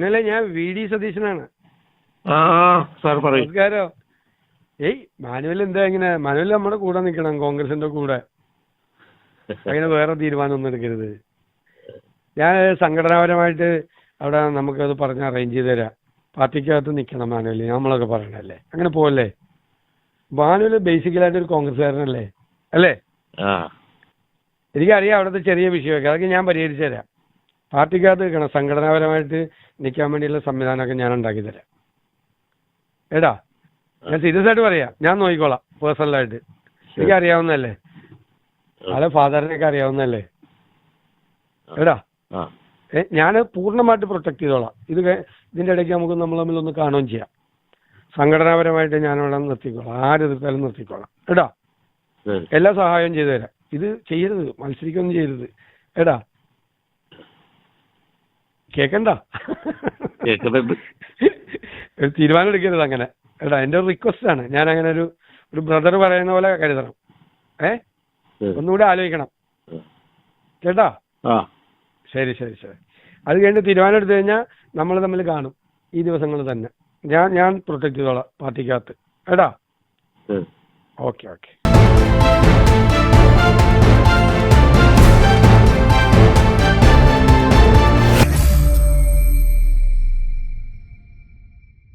അങ്ങനെയല്ലേ ഞാൻ V D സതീശനാണ്. ആ സാർ പറയും. നമസ്കാരം. ഏയ് മാനുവൽ എന്താ ഇങ്ങനെ മാനുവൽ നമ്മുടെ കൂടെ നിൽക്കണം കോൺഗ്രസിന്റെ കൂടെ. അങ്ങനെ വേറെ തീരുമാനം ഒന്നും എടുക്കരുത്. ഞാൻ സംഘടനാപരമായിട്ട് അവിടെ നമുക്കത് പറഞ്ഞ് അറേഞ്ച് ചെയ്ത് തരാം. പാർട്ടിക്കകത്ത് നിൽക്കണം മാനുവൽ നമ്മളൊക്കെ പറയണല്ലേ അങ്ങനെ പോവല്ലേ? മാനുവൽ ബേസിക്കലായിട്ട് ഒരു കോൺഗ്രസ്സുകാരനല്ലേ? അല്ലേ? എനിക്കറിയാം അവിടുത്തെ ചെറിയ വിഷയമൊക്കെ അതൊക്കെ ഞാൻ പരിഹരിച്ചു തരാം. പാർട്ടിക്കകത്ത് നിൽക്കണം സംഘടനാപരമായിട്ട് നിൽക്കാൻ വേണ്ടിയുള്ള സംവിധാനമൊക്കെ ഞാൻ ഉണ്ടാക്കി തരാം. ഏടാ ഞാൻ സീരിയസ് ആയിട്ട് പറയാം. ഞാൻ നോക്കിക്കോളാം പേഴ്സണലായിട്ട് എനിക്ക് അറിയാവുന്നതല്ലേ? അതെ ഫാദറിനൊക്കെ അറിയാവുന്നതല്ലേ? എടാ ഞാൻ പൂർണമായിട്ട് പ്രൊട്ടക്ട് ചെയ്തോളാം. ഇത് ഇതിന്റെ ഇടയ്ക്ക് നമുക്ക് നമ്മൾ തമ്മിൽ ഒന്ന് കാണുകയും ചെയ്യാം. സംഘടനാപരമായിട്ട് ഞാൻ ഇവിടെ നിർത്തിക്കോളാം. ആരെതിർത്താലും നിർത്തിക്കോളാം. എടാ എല്ലാ സഹായവും ചെയ്തു തരാം. ഇത് ചെയ്യരുത് മത്സരിക്കൊന്നും ചെയ്യരുത്. എടാ കേക്കണ്ട? ഒരു തീരുമാനം എടുക്കരുത് അങ്ങനെ. കേട്ടോ എന്റെ ഒരു റിക്വസ്റ്റ് ആണ്. ഞാൻ അങ്ങനെ ഒരു ഒരു ബ്രദർ പറയുന്ന പോലെ കരുതണം. ഏ. ഒന്നുകൂടെ ആലോചിക്കണം. കേട്ടാ? ആ. ശരി ശരി ശരി. അത് കഴിഞ്ഞ് തീരുമാനം എടുത്തു കഴിഞ്ഞാൽ നമ്മൾ തമ്മിൽ കാണും. ഈ ദിവസങ്ങൾ തന്നെ. ഞാൻ ഞാൻ പ്രൊട്ടക്ട് ചെയ്തോളാം പാർട്ടിക്കകത്ത്. കേട്ടാ? Okay okay.